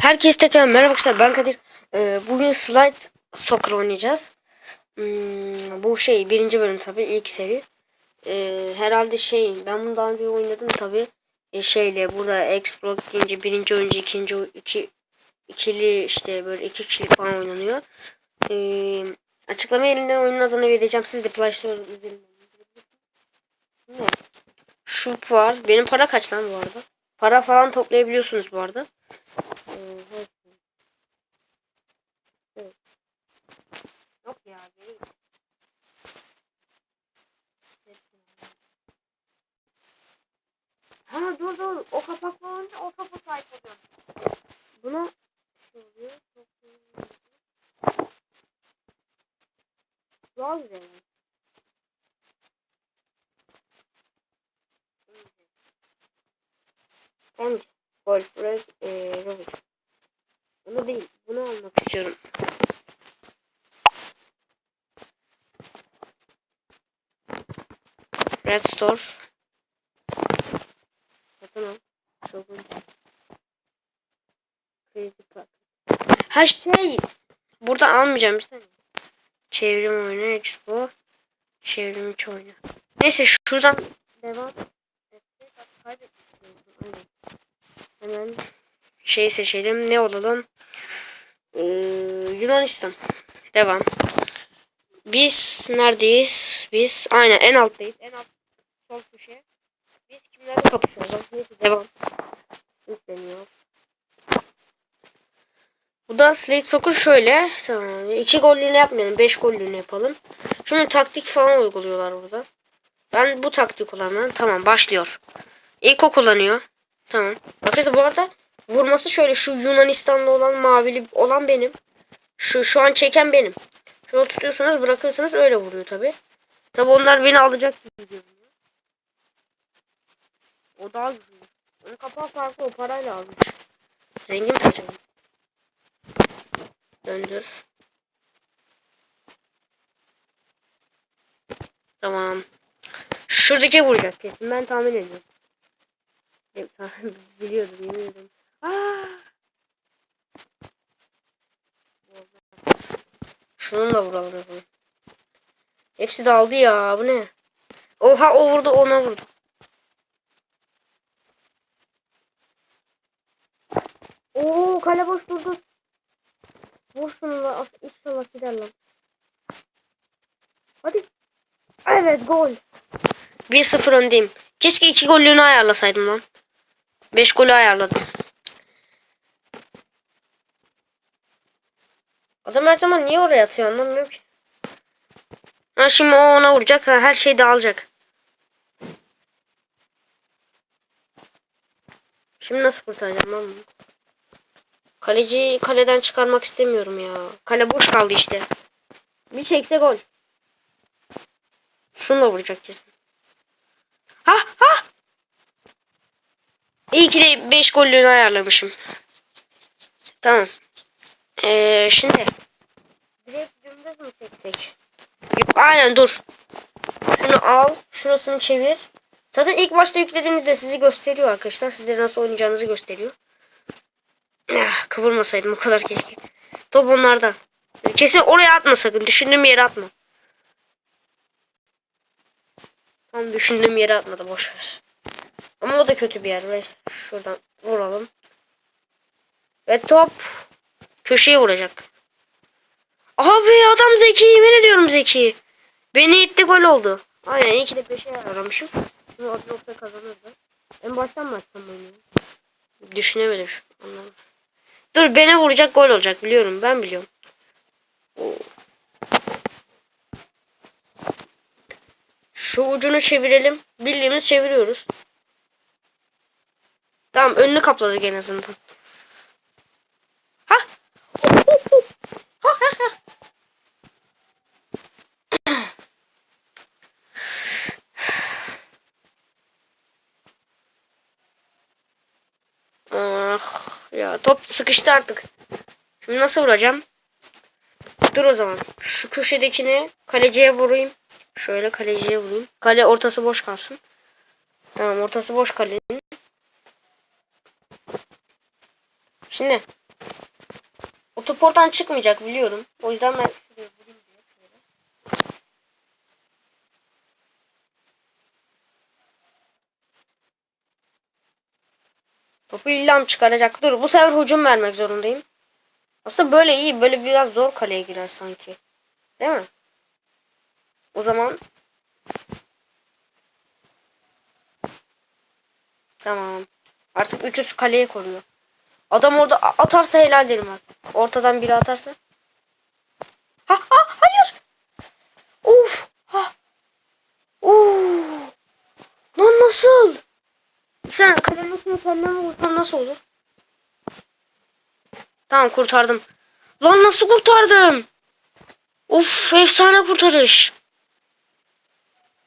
Herkese tekrar merhaba arkadaşlar ben Kadir. Ee, bugün Slide Soccer oynayacağız. Hmm, bu şey birinci bölüm tabi ilk seri. Ee, herhalde şey ben bunu daha önce oynadım tabi. Ee, şeyle burada Explode deyince birinci oyuncu ikinci iki ikili işte böyle iki kişilik falan oynanıyor. Ee, açıklama yerinden oyunun adını vereceğim. Siz de Play Store üzerinden Ne? Şu var. Benim para kaç lan bu arada? Para falan toplayabiliyorsunuz bu arada. Ee, evet. Evet. Yok ya değil. Ha dur dur o kapak olunca o topa sahip oluyorum. Buna şöyle çok Daha güzel. Bence Golf Red eee Robot. Bunu değil. Bunu almak istiyorum. Red Store. Satın al. Çok. Crazy Park. Ha şey. Burada almayacağım bir saniye. Çevrim oyunu Expo. Çevrim içi oyunu. Neyse şuradan devam. etsek, Hemen şey seçelim. Ne olalım? Ee, Yunanistan. Devam. Biz neredeyiz? Biz aynen en alttayız. En alt sol köşe. Biz kimlerle kapışıyoruz? Neyse devam. İstemiyor. Bu da Slate Soccer şöyle. Tamam. İki gollüğünü yapmayalım. Beş gollüğünü yapalım. Şimdi taktik falan uyguluyorlar burada. Ben bu taktik kullanmam. Tamam başlıyor. İlk o kullanıyor. Tamam. Arkadaşlar bu arada vurması şöyle şu Yunanistanlı olan mavili olan benim. Şu şu an çeken benim. Şunu tutuyorsunuz bırakıyorsunuz öyle vuruyor tabi. Tabi onlar beni alacak gibi görünüyor. O daha güzel. Onun kapağı farklı o parayla almış. Zengin peçeli. Döndür. Tamam. Şuradaki vuracak kesin. Ben tahmin ediyorum. Evet, Biliyordum yemin ederim. Aa! Şunu da vuralım yapalım. Hepsi de aldı ya. Bu ne? Oha o vurdu ona vurdu. Oo kale boş durdu. Vur şunu la. As- İnşallah gider lan. Hadi. Evet gol. 1-0 öndeyim. Keşke iki gollüğünü ayarlasaydım lan. 5 golü ayarladım. Adam her zaman niye oraya atıyor anlamıyorum ki. Ha şimdi o ona vuracak. Ha, her şey dağılacak. Şimdi nasıl kurtaracağım lan bunu? Kaleci kaleden çıkarmak istemiyorum ya. Kale boş kaldı işte. Bir çekse gol. Şununla vuracak kesin. Ha ha. İyi ki de 5 gollüğünü ayarlamışım. Tamam. Ee, şimdi. Direkt dümdüz mü çeksek? Yok, aynen dur. Şunu al. Şurasını çevir. Zaten ilk başta yüklediğinizde sizi gösteriyor arkadaşlar. Sizlere nasıl oynayacağınızı gösteriyor. Ah, kıvırmasaydım o kadar keşke. Top onlarda. Kesin oraya atma sakın. Düşündüğüm yere atma. Tam düşündüğüm yere atmadı boş ver. Ama o da kötü bir yer. Neyse şuradan vuralım. Ve top köşeye vuracak. Abi adam zeki yemin ediyorum zeki. Beni itti gol oldu. Aynen iyi ki de peşe aramışım. Şimdi o nokta kazanırdı. En baştan mı açsam oyunu? Düşünemedim. Anladım. Dur beni vuracak gol olacak biliyorum ben biliyorum. Şu ucunu çevirelim. Bildiğimiz çeviriyoruz. Tamam önünü kapladık en azından. Ha? Ah ya top sıkıştı artık. Şimdi nasıl vuracağım? Dur o zaman. Şu köşedekini kaleciye vurayım. Şöyle kaleciye vurayım. Kale ortası boş kalsın. Tamam ortası boş kalenin. Şimdi top oradan çıkmayacak biliyorum. O yüzden ben. Topu illam çıkaracak. Dur bu sefer hücum vermek zorundayım. Aslında böyle iyi. Böyle biraz zor kaleye girer sanki. Değil mi? O zaman Tamam. Artık üçüsü kaleye koruyor. Adam orada atarsa helal derim artık. Ortadan biri atarsa. Ha ha hayır. Of. Ha. Oo. Lan nasıl? Sen kalenin üstüne kendine vursan nasıl olur? Tamam kurtardım. Lan nasıl kurtardım? Of efsane kurtarış.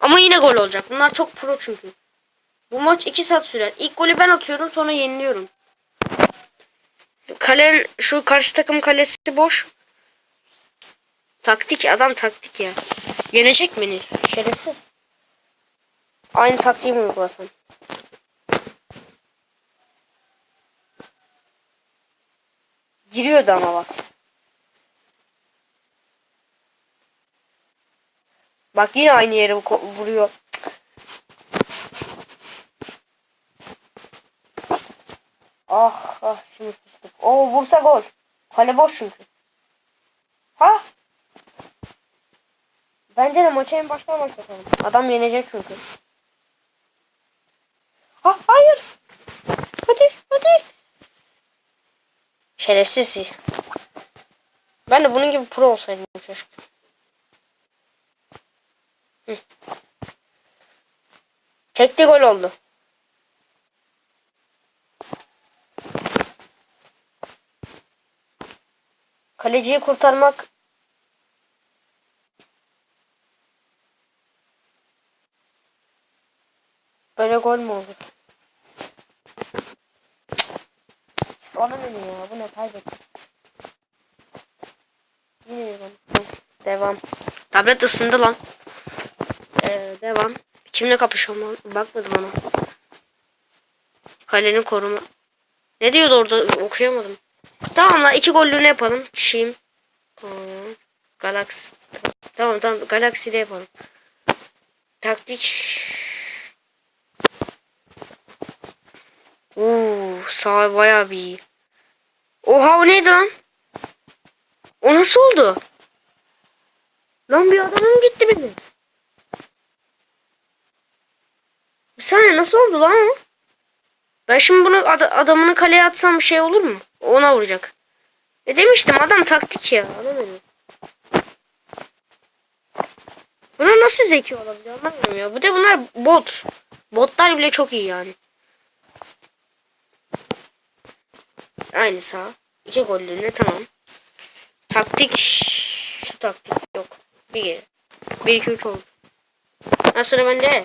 Ama yine gol olacak. Bunlar çok pro çünkü. Bu maç 2 saat sürer. İlk golü ben atıyorum sonra yeniliyorum. Kale şu karşı takım kalesi boş. Taktik adam taktik ya. Yenecek beni. Şerefsiz. Aynı taktiği mi uygulasam? Giriyordu ama bak. Bak yine aynı yere vuruyor. Ah ah şimdi Oo vursa gol. Kale boş çünkü. Ha? Bence de maça en baştan başlatalım. Adam yenecek çünkü. Ha hayır. Hadi hadi. Şerefsiz. Ben de bunun gibi pro olsaydım keşke. Çekti gol oldu. Kaleciyi kurtarmak böyle gol mü olur? Bana ne ya? Bu ne kaybettim. Yine. Devam. Tablet ısındı lan. Ee, devam. Kimle kapışıyorum lan? Bakmadı bana. Kalenin koruma. Ne diyordu orada? Okuyamadım. Tamam lan iki gollüğünü yapalım. Çim. Galaxy. Tamam tamam Galaxy'de yapalım. Taktik. Uuu sağ bayağı bir iyi. Oha o neydi lan? O nasıl oldu? Lan bir adamım gitti benim. Bir saniye nasıl oldu lan o? Ben şimdi bunu ad adamını kaleye atsam bir şey olur mu? Ona vuracak. E demiştim adam taktik ya. Anlamadım. Bunlar nasıl zeki olabiliyor anlamıyorum ya. Bu da bunlar bot. Botlar bile çok iyi yani. Aynı sağ. İki gollerine tamam. Taktik. Şu taktik yok. Bir geri. Bir iki üç oldu. Ha sıra bende.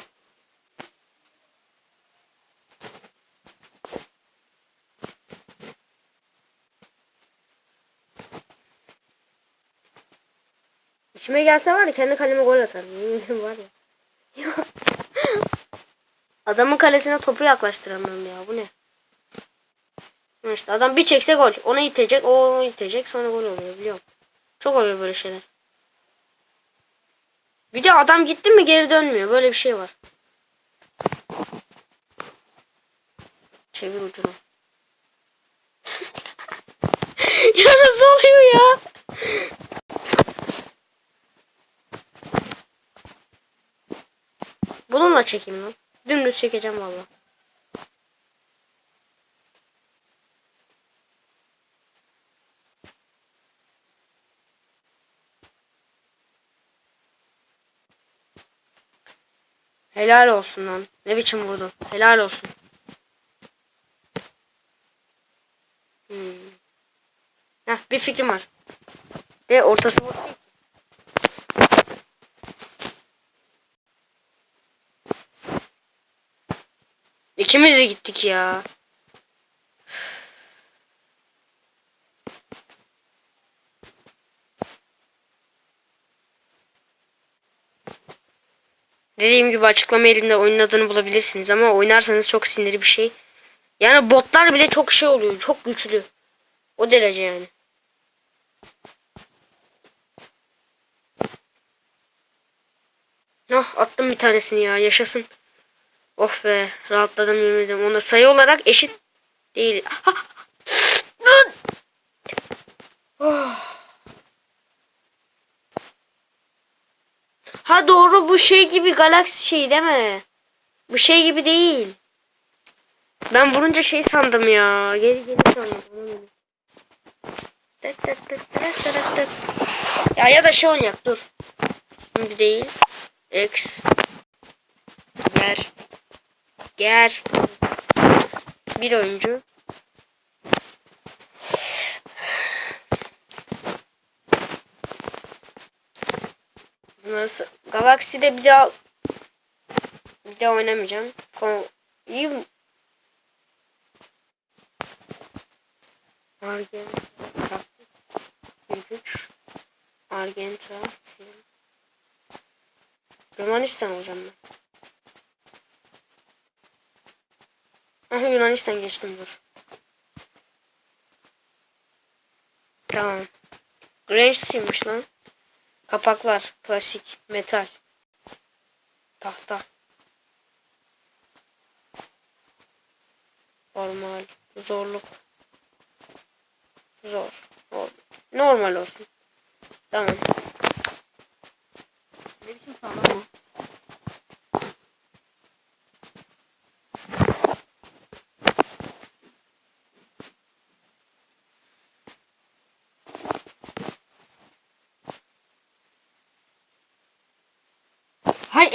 İçime gelse var ya kendi kaleme gol atarım. Var ya. Adamın kalesine topu yaklaştıramıyorum ya. Bu ne? İşte adam bir çekse gol. Onu itecek, o onu itecek sonra gol oluyor biliyorum. Çok oluyor böyle şeyler. Bir de adam gitti mi geri dönmüyor. Böyle bir şey var. Çevir ucunu. ya nasıl oluyor ya? Bununla çekeyim lan. Dümdüz çekeceğim valla. Helal olsun lan. Ne biçim vurdu. Helal olsun. Hmm. Heh, bir fikrim var. De ortası boş. İkimiz de gittik ya. Dediğim gibi açıklama yerinde oyunun adını bulabilirsiniz ama oynarsanız çok sinirli bir şey. Yani botlar bile çok şey oluyor. Çok güçlü. O derece yani. Noh attım bir tanesini ya yaşasın. Oh be rahatladım yemin ederim. Onda sayı olarak eşit değil. Ha doğru bu şey gibi galaksi şey değil mi? Bu şey gibi değil. Ben vurunca şey sandım ya. Geri geri sandım. Ya ya da şey oynayak dur. Şimdi değil. X. Ger. Ger. Bir oyuncu. Nasıl? Galaxy'de bir daha bir daha oynamayacağım. Kon iyi mi? Argen Güç Argenta Sil. Yunanistan olacağım ben. Aha Yunanistan geçtim dur. Tamam. Grange'siymiş lan. Kapaklar. Klasik. Metal. Tahta. Normal. Zorluk. Zor. Normal olsun. Tamam.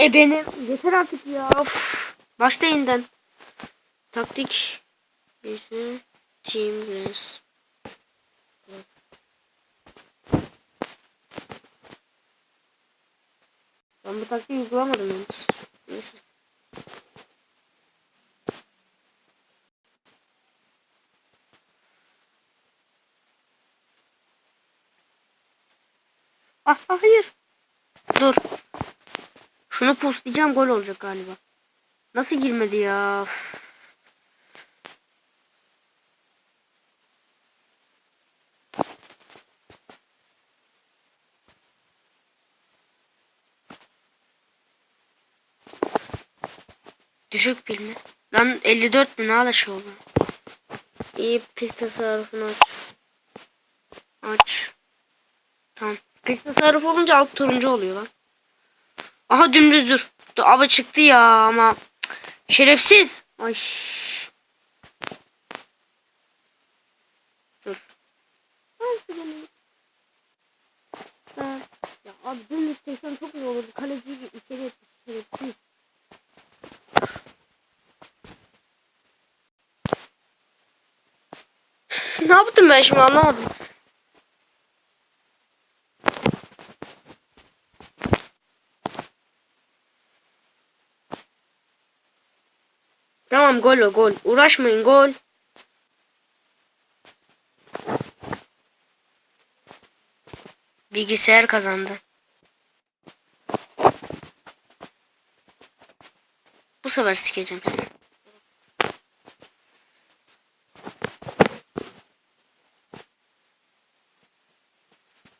Ebenim. Yeter artık ya. Of. Başta yeniden. Taktik. Bizim Team Rens. Ben bu taktiği uygulamadım henüz. Neyse. Ah ah, hayır. Dur. Şunu postlayacağım gol olacak galiba. Nasıl girmedi ya? Düşük pil mi? Lan 54 mi ne alaşı oldu? İyi pil tasarrufunu aç. Aç. Tamam. Pil tasarrufu olunca alt turuncu oluyor lan. Aha dümdüz dur. Dur abi çıktı ya ama şerefsiz. Ay. Dur. Ya abi dümdüz çeksen çok iyi olurdu. Kaleciyi içeri etmiş şerefsiz. ne yaptım ben şimdi anlamadım. Tamam gol o gol. Uğraşmayın gol. Bilgisayar kazandı. Bu sefer sikeceğim seni.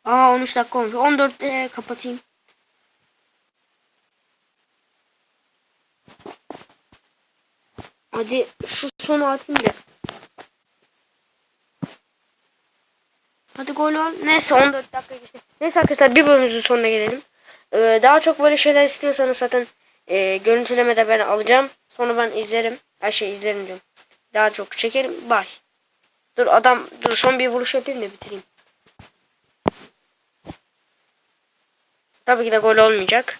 Aa 13 dakika olmuş. 14'te kapatayım. Hadi şu sonu atayım da. Hadi gol ol. Neyse 14 dakika geçti. Neyse arkadaşlar bir bölümümüzün sonuna gelelim. Ee, daha çok böyle şeyler istiyorsanız zaten e, görüntülemede ben alacağım. Sonra ben izlerim. Her şey izlerim diyorum. Daha çok çekerim. Bye. Dur adam dur son bir vuruş yapayım da bitireyim. Tabii ki de gol olmayacak.